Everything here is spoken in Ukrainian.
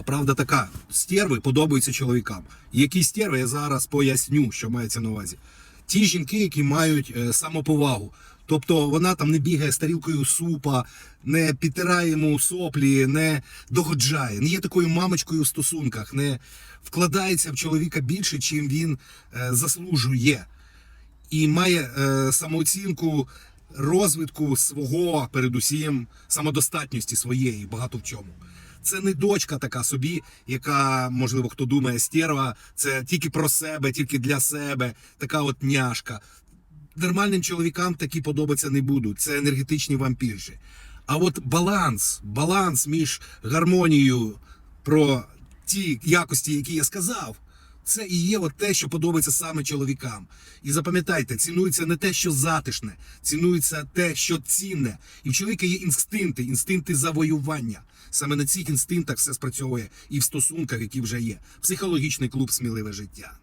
А правда така: стерви подобаються чоловікам. Які стерви, я зараз поясню, що мається на увазі. Ті жінки, які мають е, самоповагу. Тобто вона там не бігає з тарілкою супа, не підтирає йому соплі, не догоджає, не є такою мамочкою в стосунках, не вкладається в чоловіка більше, чим він е, заслужує і має е, самооцінку розвитку свого, передусім, самодостатності своєї, багато в чому. Це не дочка така собі, яка, можливо, хто думає, стерва, це тільки про себе, тільки для себе, така от няшка. Нормальним чоловікам такі подобатися не будуть. Це енергетичні вампірші. А от баланс, баланс між гармонією про ті якості, які я сказав, це і є от те, що подобається саме чоловікам. І запам'ятайте, цінується не те, що затишне, цінується те, що цінне. І в чоловіка є інстинкти, інстинкти завоювання. Саме на цих інстинктах все спрацьовує і в стосунках, які вже є. Психологічний клуб сміливе життя.